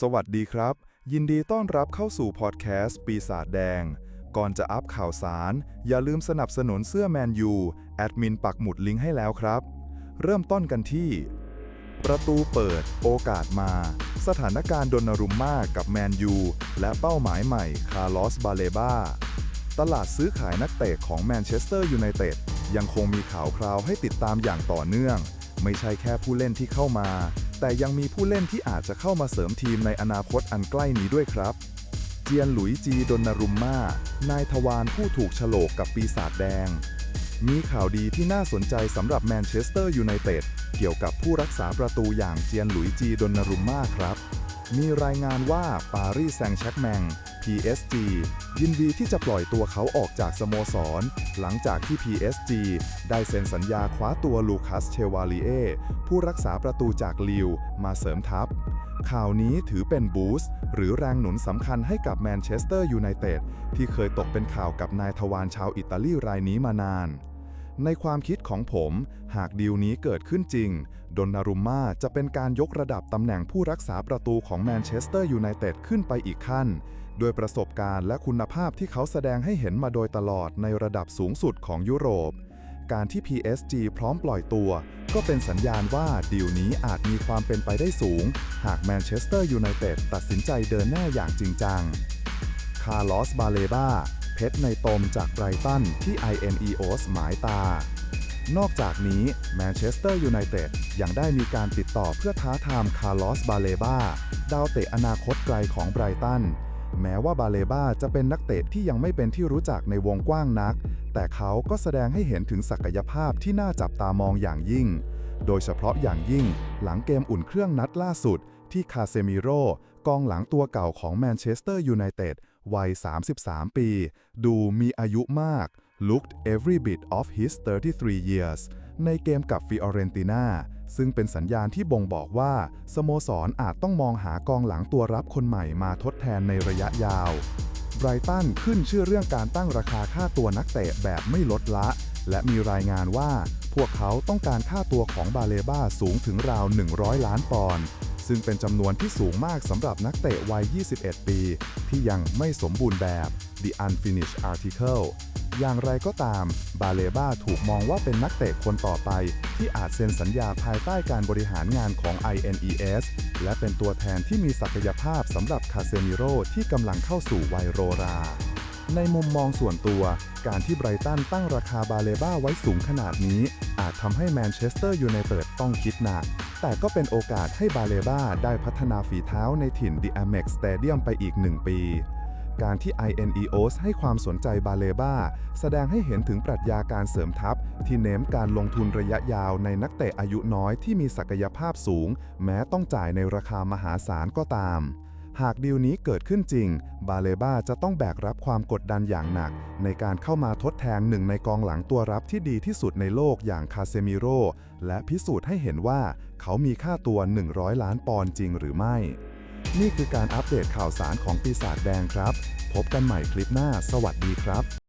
สวัสดีครับ ยินดีต้อนรับเข้าสู่พอดแคสต์ปีศาจแดง ก่อนจะอัพข่าวสาร อย่าลืมสนับสนุนเสื้อแมนยูแอดมินปักหมุดลิงก์ให้แล้วครับ เริ่มต้นกันที่ ประตูเปิด โอกาสมา สถานการณ์ดนรุมมากกับแมนยูและเป้าหมายใหม่คาร์ลอสบาเลบาตลาดซื้อขายนักเตะของแมนเชสเตอร์ยูไนเต็ดยังคงมีข่าวคราวให้ติดตามอย่างต่อเนื่อง ไม่ใช่แค่ผู้เล่นที่เข้ามา แต่ยังมีผู้เล่นที่อาจจะเข้ามาเสริมทีมในอนาคตอันใกล้นี้ด้วยครับ เจียนหลุยจีดนารุมมา นายทวารผู้ถูกฉลกกับปีศาจแดง มีข่าวดีที่น่าสนใจสำหรับแมนเชสเตอร์ยูไนเต็ดเกี่ยวกับผู้รักษาประตูอย่างเจียนหลุยจีดนารุมมาครับ มีรายงานว่าปารีสแซงต์แชร์กแมง PSG ยินดีที่จะปล่อยตัวเขาออกจากสโมสร หลังจากที่ PSG ได้เซ็นสัญญาคว้าตัวลูคัสเชวาลีเอผู้รักษาประตูจากลิวมาเสริมทัพ ข่าวนี้ถือเป็นบูสต์หรือแรงหนุนสำคัญให้กับแมนเชสเตอร์ยูไนเต็ดที่เคยตกเป็นข่าวกับนายทวารชาวอิตาลีรายนี้มานาน ในความคิดของผม หากดีลนี้เกิดขึ้นจริง ดอนนารุมมาจะเป็นการยกระดับตำแหน่งผู้รักษาประตูของแมนเชสเตอร์ยูไนเต็ดขึ้นไปอีกขั้น ด้วยประสบการณ์และคุณภาพที่เขาแสดงให้เห็นมาโดยตลอดในระดับสูงสุดของยุโรป การที่ PSG พร้อมปล่อยตัว ก็เป็นสัญญาณว่าดีลนี้อาจมีความเป็นไปได้สูง หากแมนเชสเตอร์ยูไนเต็ดตัดสินใจเดินหน้าอย่างจริงจัง คาร์ลอส บาเลบา เพชรในตมจากไบรตันที่ INEOS หมายตา นอกจากนี้แมนเชสเตอร์ยูไนเต็ดยังได้มีการติดต่อเพื่อท้าทามคาร์ลอสบาเลบาดาวเตะอนาคตไกลของไบรตัน แม้ว่าบาเลบาจะเป็นนักเตะที่ยังไม่เป็นที่รู้จักในวงกว้างนัก แต่เขาก็แสดงให้เห็นถึงศักยภาพที่น่าจับตามองอย่างยิ่ง โดยเฉพาะอย่างยิ่งหลังเกมอุ่นเครื่องนัดล่าสุดที่คาเซมิโร่กองหลังตัวเก่าของแมนเชสเตอร์ยูไนเต็ด วัย 33 ปี ดูมีอายุมาก looked every bit of his 33 years ในเกมกับฟิออเรนติน่าซึ่งเป็นสัญญาณที่บ่งบอกว่า สโมสรอาจต้องมองหากองหลังตัวรับคนใหม่มาทดแทนในระยะยาวไบรตันขึ้นชื่อเรื่องการตั้งราคาค่าตัวนักเตะแบบไม่ลดละ และมีรายงานว่า พวกเขาต้องการค่าตัวของบาเลบ้าสูงถึงราว 100 ล้านปอนด์ ซึ่งเป็นจำนวนที่สูงมากสำหรับนักเตะวัย 21 ปี ที่ยังไม่สมบูรณ์แบบ The Unfinished Article อย่างไรก็ตาม บาเลบ้าถูกมองว่าเป็นนักเตะคนต่อไป ที่อาจเซ็นสัญญาภายใต้การบริหารงานของ INES และเป็นตัวแทนที่มีศักยภาพสำหรับคาเซมิโร่ที่กำลังเข้าสู่วัยโรรา ในมุมมองส่วนตัว การที่ไบรตันตั้งราคาบาเลบ้าไว้สูงขนาดนี้ อาจทำให้แมนเชสเตอร์ยูไนเต็ดต้องคิดหนัก แต่ก็เป็นโอกาสให้บาเลบ้าได้พัฒนาฝีเท้าในถิ่น The Amex Stadium ไปอีกหนึ่งปี การที่ INEOS ให้ความสนใจบาเลบ้า แสดงให้เห็นถึงปรัชญาการเสริมทัพ ที่เน้นการลงทุนระยะยาวในนักเตะอายุน้อยที่มีศักยภาพสูง แม้ต้องจ่ายในราคามหาศาลก็ตาม หากดีลนี้เกิดขึ้นจริง บาเลบาจะต้องแบกรับความกดดันอย่างหนัก ในการเข้ามาทดแทนหนึ่งในกองหลังตัวรับที่ดีที่สุดในโลกอย่างคาเซมิโร่และพิสูจน์ให้เห็นว่าเขามีค่าตัว 100 ล้านปอนด์จริงหรือไม่ นี่คือการอัปเดตข่าวสารของปีศาจแดงครับ พบกันใหม่คลิปหน้า สวัสดีครับ